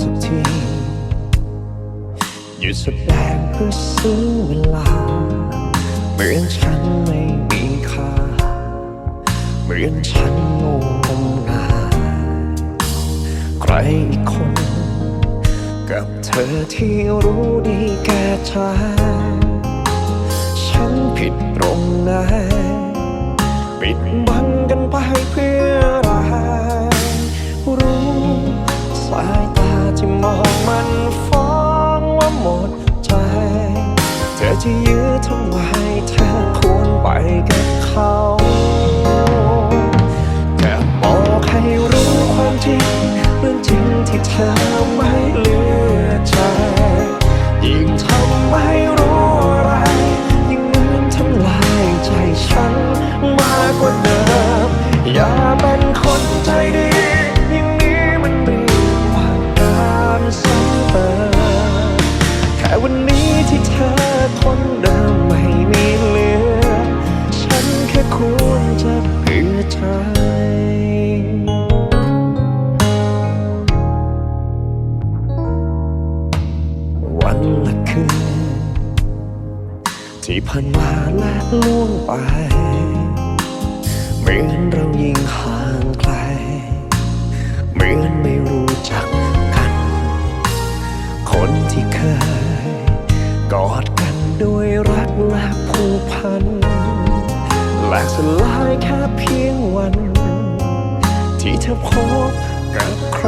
สักที หยุดแสดงเพื่อซื้อเวลา เหมือนฉันไม่มีค่า เหมือนฉันโง่งมงายใครอีกคน กับเธอที่รู้ดีแก่ใจฉันผิดตรงไหนปิดบัง หมดใจ เธอจะยื้อทำไมเธอควรไปกับเขาแค่บอกให้รู้ความจริงเรื่องจริงที่เธอไม่เหลือใจ ยิ่งทำไม่รู้อะไร ยิ่งเหมือนทำลายใจฉันมากกว่าเดิม อย่าเป็นคนใจดี วันละคืน ที่ผ่านมาและล่วงไป เหมือนเรายิ่งห่างไกล เหมือนไม่รู้จักกัน คนที่เคย กอดกันด้วยรักและผูกพัน แหลกสลายแค่เพียงวัน ที่เธอพบกับใคร